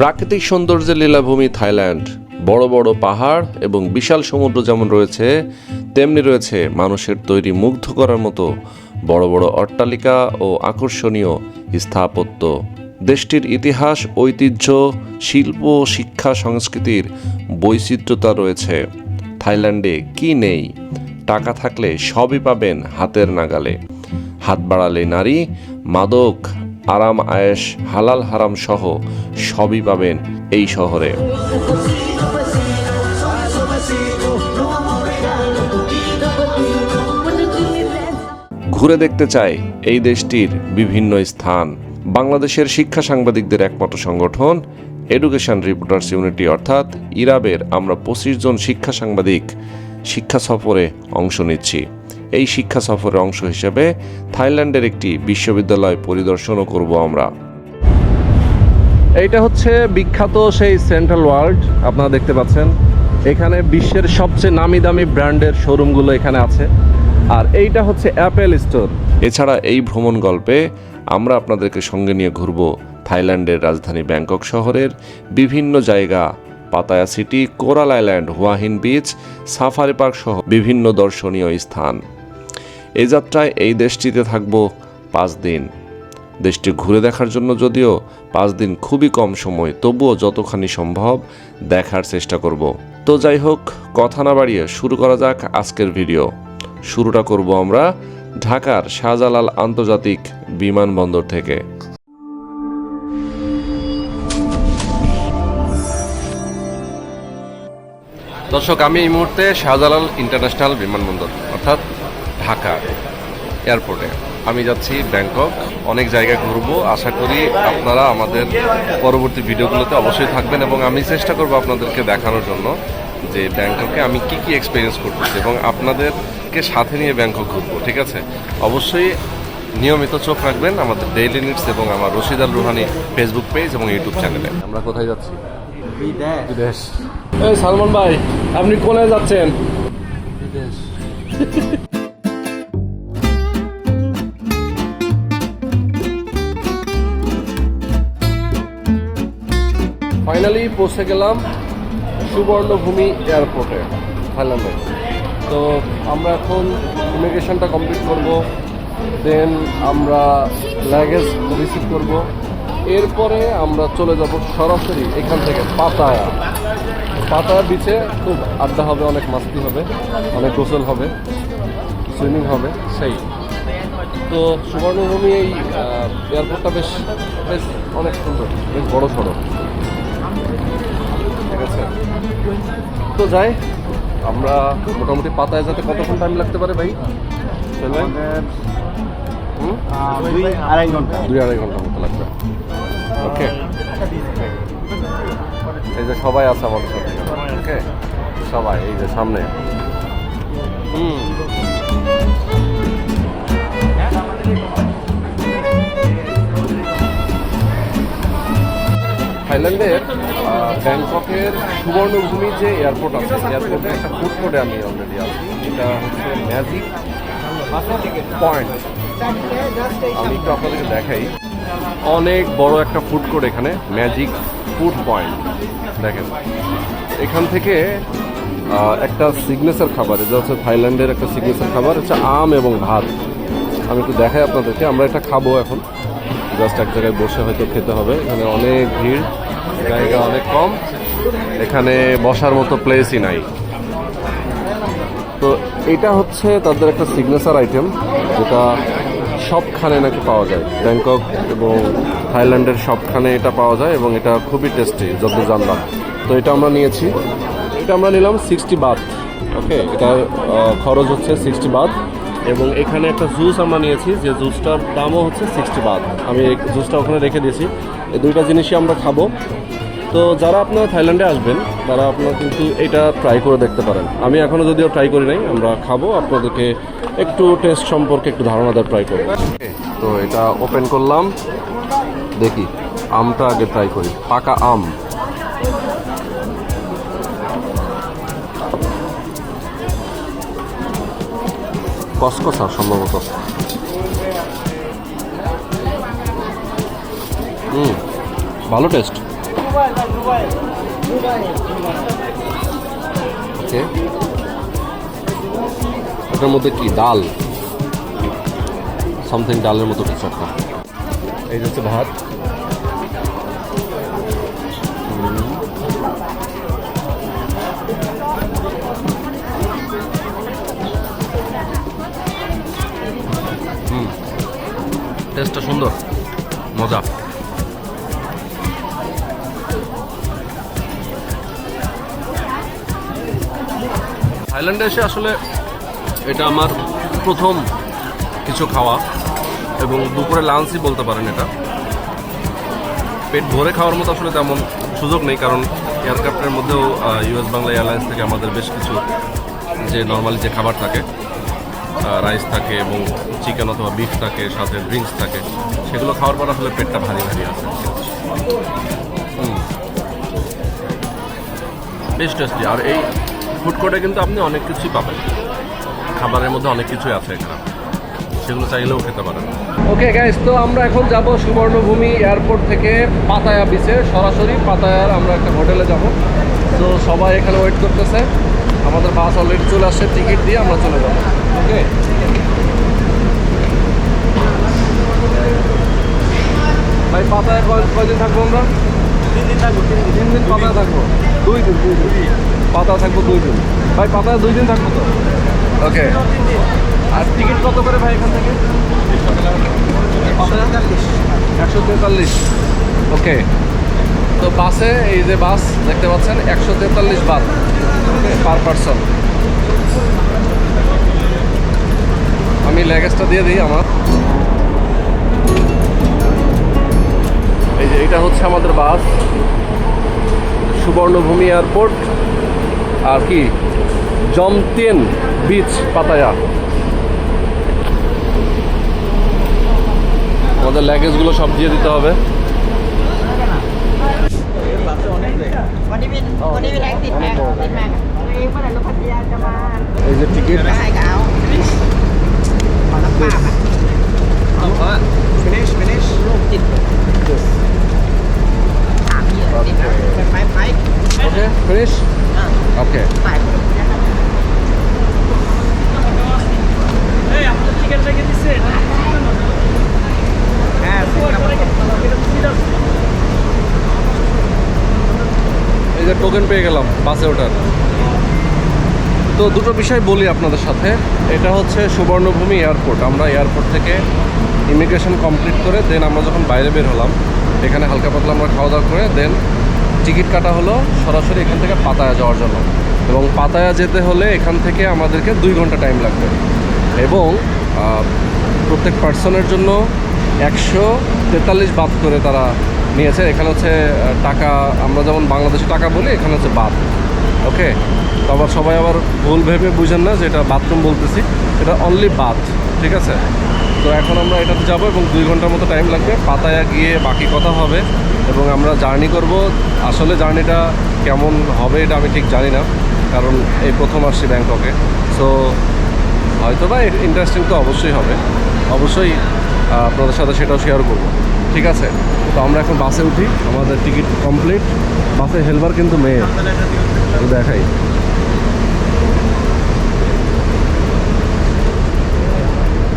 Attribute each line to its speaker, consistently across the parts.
Speaker 1: প্রাকৃতিক সৌন্দর্যের লীলাভূমি থাইল্যান্ড। বড় বড় পাহাড় এবং বিশাল সমুদ্র যেমন রয়েছে, তেমনি রয়েছে মানুষের তৈরি মুগ্ধ করার মতো বড় বড় অট্টালিকা ও আকর্ষণীয় স্থাপত্য। দেশটির ইতিহাস, ঐতিহ্য, শিল্প শিক্ষা সংস্কৃতির বৈচিত্র্যতা রয়েছে। থাইল্যান্ডে কি নেই? টাকা থাকলে সবই পাবেন হাতের নাগালে। হাত বাড়ালে নারী, মাদক আরাম আয়েশ, হালাল হারাম সহ সবই পাবেন এই শহরে। ঘুরে দেখতে চাই এই দেশটির বিভিন্ন স্থান। বাংলাদেশের শিক্ষা সাংবাদিকদের একমাত্র সংগঠন এডুকেশন রিপোর্টার্স ইউনিটি অর্থাৎ ইরাবের আমরা পঁচিশ জন শিক্ষা সাংবাদিক শিক্ষা সফরে অংশ নিচ্ছি। এই শিক্ষা সফরের অংশ হিসেবে থাইল্যান্ডের একটি বিশ্ববিদ্যালয় পরিদর্শনও করব আমরা। এইটা হচ্ছে বিখ্যাত সেই সেন্ট্রাল ওয়ার্ল্ড, আপনারা দেখতে পাচ্ছেন। এখানে বিশ্বের সবচেয়ে নামি দামি ব্র্যান্ডের শোরুমগুলো এখানে আছে। আর এইটা হচ্ছে অ্যাপেল স্টোর। এছাড়া এই ভ্রমণ গল্পে আমরা আপনাদেরকে সঙ্গে নিয়ে ঘুরব থাইল্যান্ডের রাজধানী ব্যাংকক শহরের বিভিন্ন জায়গা, Pattaya city, coral island, Hua Hin beach, safari park সহ বিভিন্ন দর্শনীয় স্থান। এই যাত্রায় এই দেশটিতে থাকব পাঁচ দিন। দেশটি ঘুরে দেখার জন্য যদিও পাঁচ দিন খুবই কম সময়, তবুও যতখানি সম্ভব দেখার চেষ্টা করব। তো যাই হোক, কথা না বাড়িয়ে শুরু করা যাক আজকের ভিডিও। শুরুটা করব আমরা ঢাকার শাহজালাল আন্তর্জাতিক বিমানবন্দর থেকে। দর্শক, আমি এই মুহূর্তে শাহজালাল ইন্টারন্যাশনাল বিমানবন্দর, অর্থাৎ ঢাকা এয়ারপোর্টে। আমি যাচ্ছি ব্যাংকক অনেক জায়গায় ঘুরবো। আশা করি আপনারা আমাদের পরবর্তী ভিডিওগুলোতে অবশ্যই থাকবেন এবং আমি চেষ্টা করব আপনাদেরকে দেখানোর জন্য যে ব্যাংককে আমি কি কি এক্সপিরিয়েন্স করতেছি এবং আপনাদেরকে সাথে নিয়ে ব্যাংকক ঘুরবো ঠিক আছে? অবশ্যই নিয়মিত চোখ রাখবেন আমাদের ডেইলি নিডস এবং আমার রশিদ আল রুহানি ফেসবুক পেজ এবং ইউটিউব চ্যানেলে আমরা কোথায় যাচ্ছি?
Speaker 2: বিদেশ।
Speaker 1: সালমান ভাই আপনি কোথায় যাচ্ছেন?
Speaker 2: বিদেশ।
Speaker 1: ফাইনালি পৌঁছে গেলাম সুবর্ণভূমি এয়ারপোর্টে থাইল্যান্ডে তো আমরা এখন ইমিগ্রেশনটা কমপ্লিট করব দেন আমরা লাগেজ রিসিভ করব। এরপরে আমরা চলে যাব সরাসরি এখান থেকে পাতায়া। পাতায়া বিচে খুব আড্ডা হবে, অনেক মাস্তি হবে, অনেক গোসল হবে সুইমিং হবে, সেই। তো সুবর্ণভূমি এই এয়ারপোর্টটা বেশ বেশ অনেক সুন্দর, বেশ বড় সড়ো ঠিক আছে। তো যাই আমরা মোটামুটি পাতায় যেতে কতক্ষণ টাইম লাগতে পারে ভাই?
Speaker 2: দুই আড়াই ঘণ্টা।
Speaker 1: দুই আড়াই ঘণ্টা মতো লাগবে। ওকে এই যে সবাই আছে আমাদের সাথে। ওকে সবাই এই যে সামনে। হুম। থাইল্যান্ডের ব্যাংককের সুবর্ণভূমি যে এয়ারপোর্ট আছে এয়ারপোর্টে একটা ফুড কোর্টে আমি অলরেডি আছি। এটা হচ্ছে ম্যাজিক পয়েন্ট আমি একটু আপনাদেরকে দেখাই। অনেক বড় একটা ফুড কোর্ট এখানে ম্যাজিক ফুড পয়েন্ট দেখেন, এখান থেকে একটা সিগনেচার খাবার, এটা হচ্ছে থাইল্যান্ডের একটা সিগনেচার খাবার, হচ্ছে আম এবং ভাত। আমি একটু দেখাই আপনাদেরকে, আমরা এটা খাব এখন। জাস্ট এক জায়গায় বসে হয়তো খেতে হবে। এখানে অনেক ভিড়, জায়গা অনেক কম। এখানে বসার মতো প্লেসই নাই। তো এটা হচ্ছে তাদের একটা সিগনেচার আইটেম যেটা সবখানে নাকি পাওয়া যায়। ব্যাংকক এবং থাইল্যান্ডের সবখানে এটা পাওয়া যায় এবং এটা খুবই টেস্টি যত জানলাম। তো এটা আমরা নিয়েছি। এটা আমরা নিলাম সিক্সটি বাথ ওকে এটা খরচ হচ্ছে সিক্সটি বাথ এবং এখানে একটা জুস আমরা নিয়েছি, যে জুসটার দামও হচ্ছে সিক্সটি বাদ আমি জুসটা ওখানে রেখে দিয়েছি। এই দুইটা জিনিসই আমরা খাব। তো যারা আপনারা থাইল্যান্ডে আসবেন, তারা আপনারা কিন্তু এটা ট্রাই করে দেখতে পারেন। আমি এখনও যদিও ট্রাই করি নাই, আমরা খাব। আপনাদেরকে একটু টেস্ট সম্পর্কে একটু ধারণা দেওয়ার ট্রাই করব। তো এটা ওপেন করলাম। দেখি, আমটা আগে ট্রাই করি। পাকা আম। কসকসা সম্ভবত। হুম, ভালো টেস্ট ওটার মধ্যে কি, ডাল? সামথিং ডালের মতো কিছু একটা। এই হচ্ছে ভাত। টেস্টটা সুন্দর। মজা। থাইল্যান্ডে এসে আসলে এটা আমার প্রথম কিছু খাওয়া এবং দুপুরে লাঞ্চই বলতে পারেন এটা। পেট ভরে খাওয়ার মতো আসলে তেমন সুযোগ নেই কারণ এয়ারক্রাফটের মধ্যেও ইউএস বাংলা এয়ারলাইন্স থেকে আমাদের বেশ কিছু যে নর্মালি যে খাবার থাকে রাইস থাকে এবং চিকেন অথবা বিফ থাকে, সাথে ড্রিঙ্কস থাকে। সেগুলো খাওয়ার পর আসলে পেটটা ভারী ভারী আছে। বেশ টেস্টি আর এই ফুড কোর্টে কিন্তু আপনি অনেক কিছুই পাবেন। খাবারের মধ্যে অনেক কিছুই আছে এখানে। সেগুলো চাইলেও খেতে পারেন। ওকে গাইস তো আমরা এখন যাব সুবর্ণভূমি এয়ারপোর্ট থেকে পাতায়া বিচে সরাসরি পাতায়ার আমরা একটা হোটেলে যাব। তো সবাই এখানে ওয়েট করতেছে। আমাদের বাস অলরেডি চলে আসছে টিকিট দিয়ে আমরা চলে যাব। ওকে ভাই পাতায় কয় কয়দিন থাকব আমরা?
Speaker 2: তিন দিন থাকব তিন দিন
Speaker 1: পাতায় থাকব? দুই দিন দুই দিন। পাতা থাকব দুই দিন। ভাই পাতায় দুই দিন থাকব তো? ওকে আর টিকিট কত করে ভাই এখান থেকে? একশো তেতাল্লিশ। ওকে তো বাসে, এই যে বাস, দেখতে পাচ্ছেন, একশো তেতাল্লিশ বাস পার পার্সন। আমি ল্যাগেজটা দিয়ে দিই আমার। এই যে এটা হচ্ছে আমাদের বাস। Suvarnabhumi airport. আর কি? Jomtien beach, Pattaya. আমাদের ল্যাগেজগুলো সব দিয়ে দিতে হবে।
Speaker 3: วันนี้เป็นวันนี้เป็นแรงติดแรงติดแรงวันนี้เมื่อไหร่รถพัทยาจะมา
Speaker 1: Is it ticket?
Speaker 3: ได้ก็เาขอบากอะ
Speaker 2: finish finish
Speaker 3: ลูกจิต Yes. ถามพี่ติดนะเปนไม้ไมโ Okay, finish? อเะ
Speaker 2: Okay.
Speaker 1: สายโค বাসে ওঠার। তো দুটো বিষয় বলি আপনাদের সাথে। এটা হচ্ছে সুবর্ণভূমি এয়ারপোর্ট। আমরা এয়ারপোর্ট থেকে ইমিগ্রেশন কমপ্লিট করে দেন আমরা যখন বাইরে বের হলাম, এখানে হালকা পাতলা আমরা খাওয়া দাওয়া করে দেন টিকিট কাটা হলো সরাসরি এখান থেকে পাতায়া যাওয়ার জন্য। এবং পাতায়া যেতে হলে এখান থেকে আমাদেরকে দুই ঘণ্টা টাইম লাগবে। এবং প্রত্যেক পার্সনের জন্য একশো তেতাল্লিশ বাদ করে তারা নিয়েছে। এখানে হচ্ছে টাকা, আমরা যেমন বাংলাদেশে টাকা বলি, এখানে হচ্ছে বাদ ওকে? তো আবার সবাই আবার ভুল ভেবে বুঝেন না যে এটা বাথরুম বলতেছি। এটা অনলি বাথ ঠিক আছে? তো এখন আমরা এটাতে যাব এবং দুই ঘণ্টার মতো টাইম লাগবে। পাতায়া গিয়ে বাকি কথা হবে এবং আমরা জার্নি করব। আসলে জার্নিটা কেমন হবে এটা আমি ঠিক জানি না, কারণ এই প্রথম আসছি ব্যাংককে। সো হয়তো বা ইন্টারেস্টিং তো অবশ্যই হবে। অবশ্যই আপনাদের সাথে সেটাও শেয়ার করব। ঠিক আছে, তো আমরা এখন বাসে উঠি, আমাদের টিকিট কমপ্লিট বাসে হেলবার কিন্তু মেয়ে দেখাই।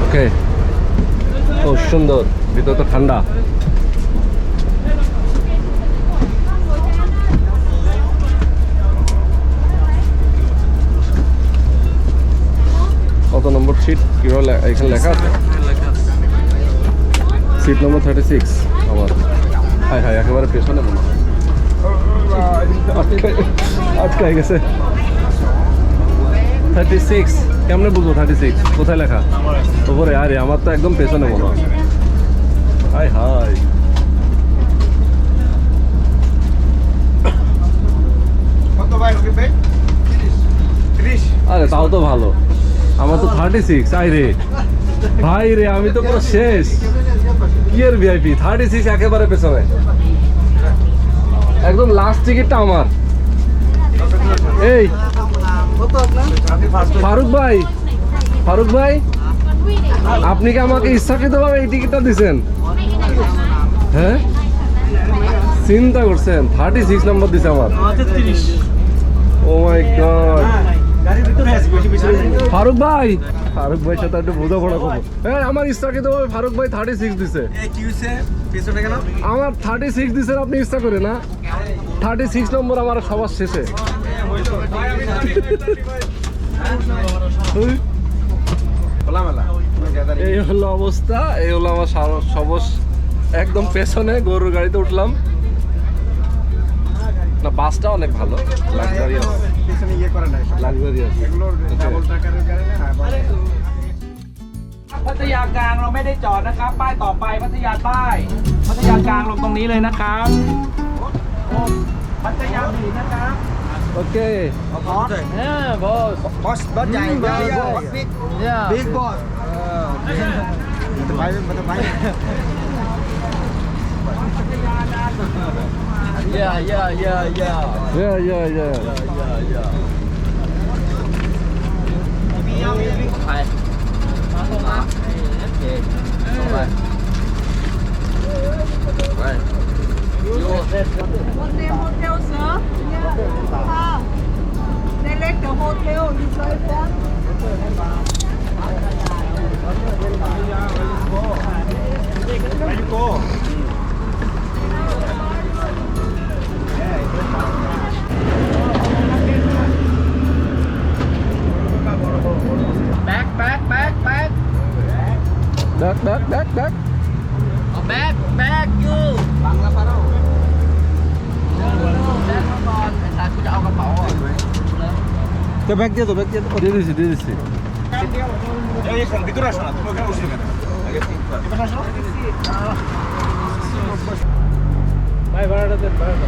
Speaker 1: ওকে, ও সুন্দর, ভিতরে তো ঠান্ডা। কত নম্বর সিট কীভাবে এখানে লেখা আছে? সিট নম্বর থার্টি সিক্স আমার হাই হাই একেবারে পেছনে মনে হয়। আটকাই গেছে। থার্টি সিক্স কেমনে বুঝব থার্টি সিক্স কোথায় লেখা? ওপরে আরে আমার তো একদম পেছনে মনে হয়। High high.
Speaker 2: কত ভাই ওকে ভাই? 30
Speaker 1: আরে তাও তো ভালো। আমার তো থার্টি সিক্স আই রে ভাই রে আমি তো পুরো শেষ। কি এর ভিআইপি থার্টি সিক্স একেবারে পেছনে। একদম লাস্ট টিকিটটা আমার। এই ফারুক ভাই ফারুক ভাই আপনি কি আমাকে ইচ্ছাকৃতভাবে এই টিকিটটা দিছেন? হ্যাঁ? চিন্তা করছেন থার্টি সিক্স নাম্বার দিছে আমার। ও মাই গড ফারুক ভাই! ফারুক ভাই সাথে একটু বোঝাপড়া করব হ্যাঁ আমার ইচ্ছাকে তো ফারুক ভাই থার্টি সিক্স দিছে।
Speaker 2: এই কি হইছে? পিছনে কেন
Speaker 1: আমার থার্টি সিক্স দিচ্ছেন আপনি ইচ্ছা করে না? থার্টি সিক্স নম্বর আমার সবার শেষে। এই হলো অবস্থা এই হলো আমার সবস একদম পেছনে গরুর গাড়িতে উঠলাম। না বাসটা অনেক ভালো লাক্সারিয়াস
Speaker 2: পিছনে ইয়ে করে নাই
Speaker 1: লাক্সারিয়াস
Speaker 2: এগুলো ডাবল টাকার কারণে হ্যাঁ বলে।
Speaker 4: พัทยากลางเราไม่ได้จอดนะครับ ป้ายต่อไปพัทยาใต้ พัทยากลางลงตรงนี้เลยนะครับโอ้พัทยาเหนือนะครับ
Speaker 1: โอเค
Speaker 4: เออบอส
Speaker 2: বস বস যাই যাই বিগ
Speaker 4: เนี่ย
Speaker 2: বিগ বস ভাই ভাই
Speaker 4: เย่เย่เย่
Speaker 1: Yeah, yeah, yeah,
Speaker 4: yeah. Yeah, yeah, yeah. Yeah, yeah, yeah. Hai. Đó. Chị. Xong rồi. Đây.
Speaker 3: Hotel, hotel, sir. Yeah. Ah. They like the hotel inside there.
Speaker 4: Where you
Speaker 2: go? Bag দিয়ে তো bag দিয়ে তো
Speaker 1: দিয়ে দিছি দিয়ে দিছি।
Speaker 2: ভিতরে আসো না তুমি ওখানে বসে কেন আগে ভিতরে আসো। ভাই ভাড়াটা দেন ভাড়াটা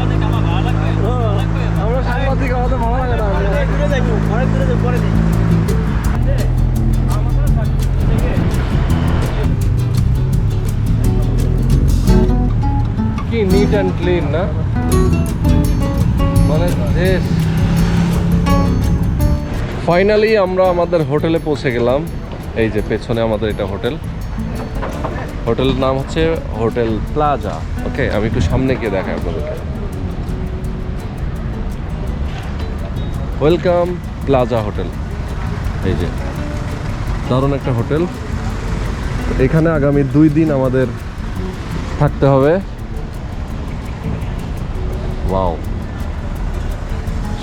Speaker 1: কি নিট অ্যান্ড ক্লিন না? মানে দেশ ফাইনালি আমরা আমাদের হোটেলে পৌঁছে গেলাম। এই যে পেছনে আমাদের এটা হোটেল। হোটেলের নাম হচ্ছে হোটেল প্লাজা। ওকে আমি একটু সামনে গিয়ে দেখাই আপনাদেরকে। ওয়েলকাম প্লাজা হোটেল এই যে, দারুণ একটা হোটেল। এখানে আগামী দুই দিন আমাদের থাকতে হবে। ওয়াও,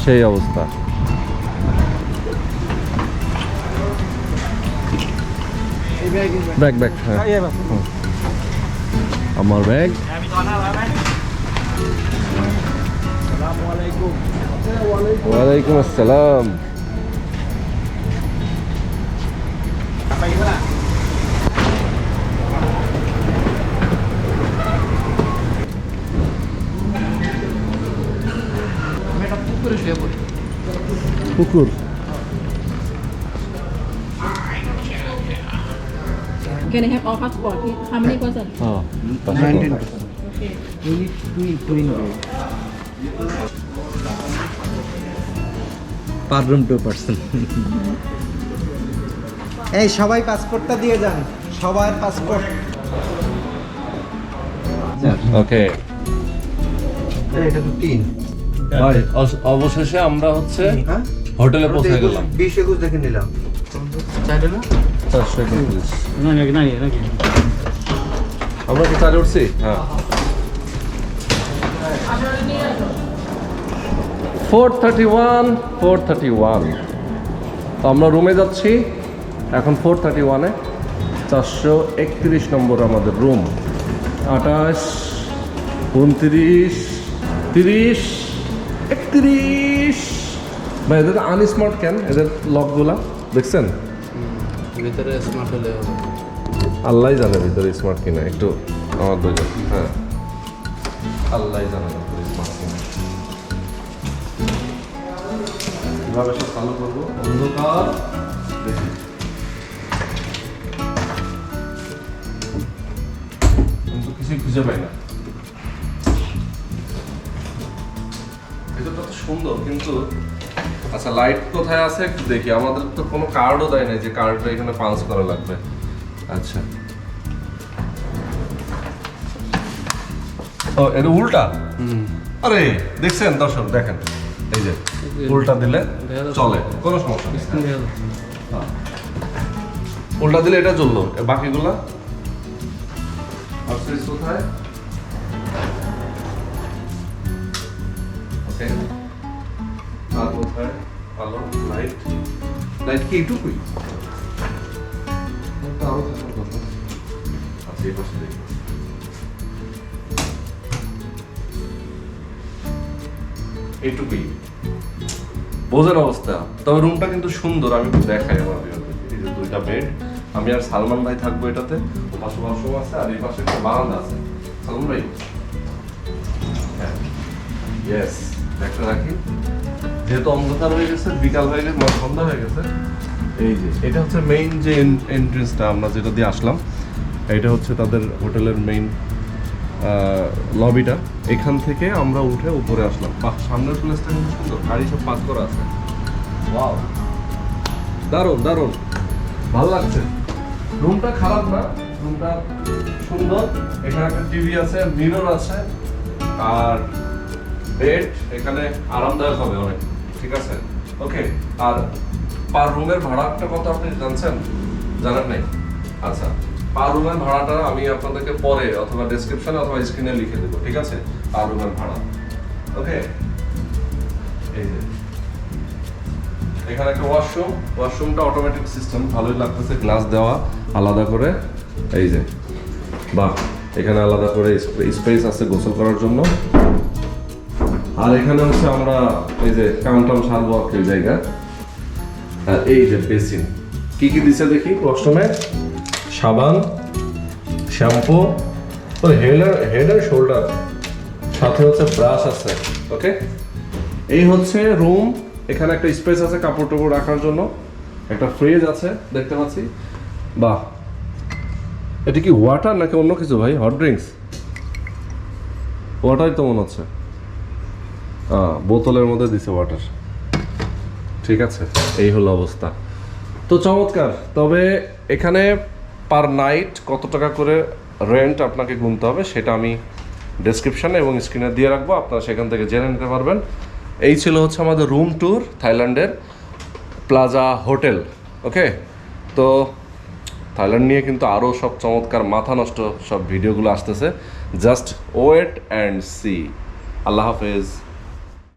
Speaker 1: সেই অবস্থা। ব্যাগ ব্যাগ হ্যাঁ। আমার ব্যাগ। ওয়ালাইকুম আসসালাম পুকুর
Speaker 3: Can I have all passport? How many person?
Speaker 1: Oh,
Speaker 2: 19. Okay. We need twin, twin bed. Per room two person এই সবাই পাসপোর্টটা দিয়ে যান। সবার পাসপোর্ট
Speaker 1: ওকে
Speaker 2: এটা তো তিন।
Speaker 1: অবশেষে আমরা হচ্ছে
Speaker 2: হ্যাঁ?
Speaker 1: হোটেলে পৌঁছে গেলাম।
Speaker 2: বিশ একুশ দেখে নিলাম।
Speaker 1: চারশো একত্রিশ আমরা কি চারে উঠছি? হ্যাঁ। Four thirty one four thirty one. তো আমরা রুমে যাচ্ছি। এখন ফোর থার্টি ওয়ানে চারশো একত্রিশ নম্বর আমাদের রুম আঠাশ উনত্রিশ তিরিশ একত্রিশ। ভাই এদের আনস্মার্ট কেন? এদের লকগুলা দেখছেন?
Speaker 4: ভিতরে স্মার্ট হলে
Speaker 1: আল্লাহ জানে ভিতরে স্মার্ট কিনা একটু আমার দুজন হ্যাঁ। আল্লাহ জানে। কীভাবে সব চালু করব? অন্ধকার। দেখি। কিন্তু কিছুই খুঁজে পাই না। ভেতরটা তো সুন্দর কিন্তু আচ্ছা লাইট কোথায় আছে একটু দেখি। আমাদের তো কোনো কার্ডও দেয় নাই যে কার্ডটা এখানে পাঞ্চ করা লাগবে। আচ্ছা। ও এটা উল্টা? আরে দেখছেন? দর্শক দেখেন। এই যে। উল্টা দিলে চলে কোনো সমস্যা নেই। হ্যাঁ। উল্টা দিলে এটা এ বাকিগুলা? আর সুইচ কোথায়? ওকে। আর কোথায়? আলো লাইট। লাইট কি এইটুকুই? এটা আরও থাকার কথা আচ্ছা এই পাশে দেখি। এইটুকুই বোঝার অবস্থা। তবে রুমটা কিন্তু সুন্দর, আমি একটু দেখাই আমার এই যে দুইটা বেড আমি আর সালমান ভাই থাকব এটাতে। ও পাশে ওয়াশরুম আছে, আর এই পাশে একটা বারান্দা আছে। সালমান ভাই? হ্যাঁ। ইয়েস একটা রাখি। যেহেতু অন্ধকার হয়ে গেছে, বিকাল হয়ে গেছে মানে সন্ধ্যা হয়ে গেছে। এই যে, এটা হচ্ছে মেইন যে এন্ট্রেন্সটা আমরা যেটা দিয়ে আসলাম, এটা হচ্ছে তাদের হোটেলের মেইন লবিটা এখান থেকে আমরা উঠে উপরে আসলাম। বাহ, সামনের প্লেসটা কিন্তু সুন্দর। গাড়ি সব পাস করা আছে। ওয়াও দারুণ দারুণ। ভালো লাগছে। রুমটা খারাপ না। রুমটা সুন্দর। এখানে একটা টিভি আছে মিরর আছে, আর বেড এখানে আরামদায়ক হবে অনেক। ঠিক আছে? ওকে আর পার রুমের ভাড়াটা কত আপনি জানছেন? জানেন নাই? আচ্ছা। পার রুমের ভাড়াটা আমি আপনাদেরকে পরে অথবা ডেসক্রিপশনে অথবা স্ক্রিনে লিখে দেবো, ঠিক আছে? পার রুমের ভাড়া। ওকে এই যে। এখানে একটা ওয়াশরুম ওয়াশরুমটা অটোমেটিক সিস্টেম ভালোই লাগতেছে গ্লাস দেওয়া, আলাদা করে। এই যে। বাহ, এখানে আলাদা করে স্পেস আছে গোসল করার জন্য। আর এখানে হচ্ছে আমরা এই যে কাউন্টার সারবো আর জায়গা আর এই যে বেসিন কি কি দিছে দেখি ওয়াশরুমে সাবান শ্যাম্পু হেড হেড আর শোল্ডার সাথে হচ্ছে ব্রাশ আছে ওকে এই হচ্ছে রুম এখানে একটা স্পেস আছে কাপড় টাপড় রাখার জন্য একটা ফ্রিজ আছে দেখতে পাচ্ছি। বাহ! এটা কি ওয়াটার নাকি অন্য কিছু ভাই? হট ড্রিঙ্কস ওয়াটারই তো মনে হচ্ছে। আহ, বোতলের মধ্যে দিছে ওয়াটার ঠিক আছে এই হলো অবস্থা। তো চমৎকার! তবে এখানে পার নাইট কত টাকা করে রেন্ট আপনাকে গুনতে হবে সেটা আমি ডেসক্রিপশানে এবং স্ক্রিনে দিয়ে রাখব। আপনারা সেখান থেকে জেনে নিতে পারবেন। এই ছিল হচ্ছে আমাদের রুম ট্যুর থাইল্যান্ডের প্লাজা হোটেল ওকে তো থাইল্যান্ড নিয়ে কিন্তু আরও সব চমৎকার মাথা নষ্ট সব ভিডিওগুলো আসতেছে। জাস্ট ওয়েট অ্যান্ড সি আল্লাহ হাফেজ।